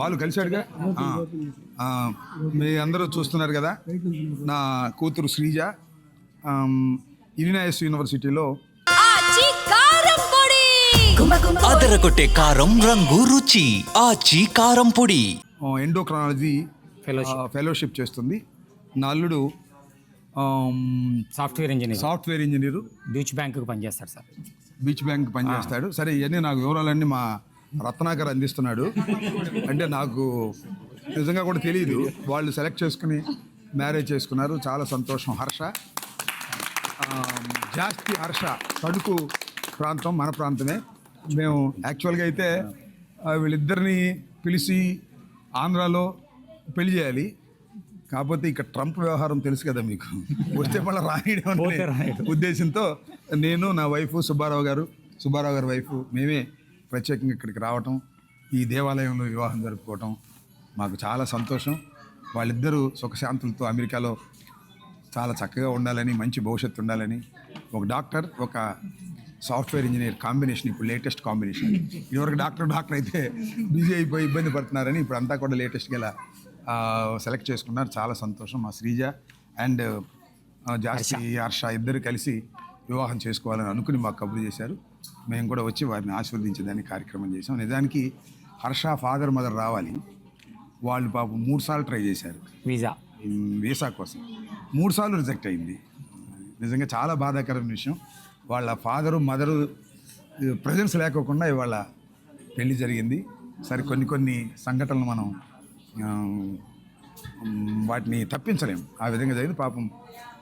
బాలు కలిశాడుగా? మీ అందరూ చూస్తున్నారు కదా? నా కూతురు శ్రీజ. ఇలినాయస్ యూనివర్సిటీలో ఆచి కారం పొడి! అదరగొట్టే కారం రంగు రుచి ఆచి కారం పొడి. ఎండోక్రాలజీ ఫెలోషిప్ చేస్తుంది. నా అల్లుడు software engineer software engineer beach బ్యాంకుకి పనిచేస్తారు సార్. బీచ్ బ్యాంక్ పనిచేస్తాడు. సరే ఇవన్నీ నాకు వివరాలన్నీ మా రత్నాకర్ అందిస్తున్నాడు. అంటే నాకు నిజంగా కూడా తెలియదు వాళ్ళు సెలెక్ట్ చేసుకుని మ్యారేజ్ చేసుకున్నారు. చాలా సంతోషం. హర్ష. జాస్తి హర్ష. తణుకు ప్రాంతం మన ప్రాంతమే. మేము యాక్చువల్గా అయితే వీళ్ళిద్దరిని పిలిచి ఆంధ్రాలో పెళ్ళి చేయాలి. కాకపోతే ఇక ట్రంప్ వ్యవహారం తెలుసు కదా మీకు. వస్తే మళ్ళీ రాయడం. ఉద్దేశంతో నేను నా వైఫ్ సుబ్బారావు గారు సుబ్బారావు గారి వైఫ్ మేమే ప్రత్యేకంగా ఇక్కడికి రావటం ఈ దేవాలయంలో వివాహం జరుపుకోవటం మాకు చాలా సంతోషం. వాళ్ళిద్దరూ సుఖశాంతులతో అమెరికాలో చాలా చక్కగా ఉండాలని మంచి భవిష్యత్తు ఉండాలని ఒక డాక్టర్ ఒక సాఫ్ట్వేర్ ఇంజనీర్ కాంబినేషన్ ఇప్పుడు లేటెస్ట్ కాంబినేషన్. ఇదివరకు డాక్టర్ డాక్టర్ అయితే బిజీ అయిపోయి ఇబ్బంది పడుతున్నారని ఇప్పుడు అంతా కూడా లేటెస్ట్గా ఇలా సెలెక్ట్ చేసుకున్నారు. చాలా సంతోషం మా శ్రీజ అండ్ జాస్తి హర్ష ఇద్దరు కలిసి వివాహం చేసుకోవాలని అనుకుని మాకు కబురు చేశారు. మేము కూడా వచ్చి వారిని ఆశీర్వదించేదానికి కార్యక్రమం చేసాం నిజానికి హర్ష ఫాదర్ మదర్ రావాలి. వాళ్ళు పాపం మూడు సార్లు ట్రై చేశారు. వీసా. వీసా కోసం. మూడు సార్లు రిజెక్ట్ అయింది. నిజంగా చాలా బాధాకరమైన విషయం. వాళ్ళ ఫాదరు మదరు ప్రజెన్స్ లేకోకుండా ఇవాళ పెళ్ళి జరిగింది. సరే కొన్ని కొన్ని సంఘటనలు మనం వాటిని తప్పించలేం. ఆ విధంగా జరిగింది. పాపం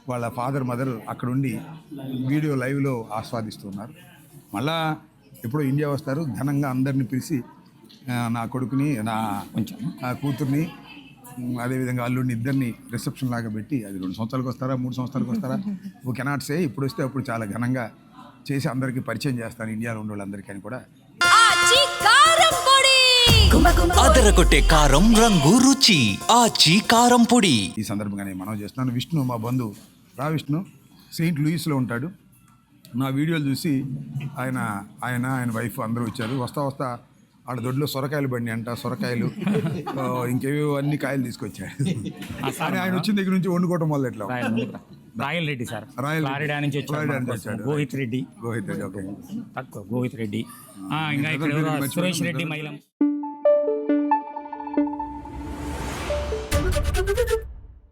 వాళ్ళ ఫాదర్ మదర్ అక్కడుండి వీడియో లైవ్లో ఆస్వాదిస్తున్నారు. మళ్ళా ఎప్పుడో ఇండియా వస్తారు ఘనంగా అందరిని పిలిచి నా కొడుకుని నా నా కూతుర్ని అదేవిధంగా అల్లుడిని ఇద్దరిని రిసెప్షన్ లాగా పెట్టి అది రెండు సంవత్సరాలకు వస్తారా మూడు సంవత్సరాలకు వస్తారా ఓ కెనాట్ సే ఇప్పుడు వస్తే అప్పుడు చాలా ఘనంగా చేసి అందరికీ పరిచయం చేస్తాను ఇండియాలో ఉన్న వాళ్ళందరికీ అని కూడా. ఆచి కారం పొడి! అదరగొట్టే కారం రంగు రుచి ఆచి కారం పొడి. ఈ సందర్భంగా నేను మనవి చేస్తున్నాను విష్ణు మా బంధువు రా విష్ణు సెయింట్ లూయిస్లో ఉంటాడు. నా వీడియోలు చూసి ఆయన ఆయన ఆయన వైఫ్ అందరూ వచ్చారు. వస్తా వస్తా ఆడ దొడ్లో సొరకాయలు బండి అంట సొరకాయలు. ఇంకేవో అన్ని కాయలు తీసుకొచ్చాడు ఆయన వచ్చిన దగ్గర నుంచి వండుకోవటం వల్ల ఎట్లా? Royal Reddy sir. Royal Florida నుంచి వచ్చాడు గోహిత్ రెడ్డి. గోహిత్ రెడ్డి ఓకే. తక్కువ గోహిత్ రెడ్డి. ఇంకా ఇక్కడ సురేష్ రెడ్డి మహిళ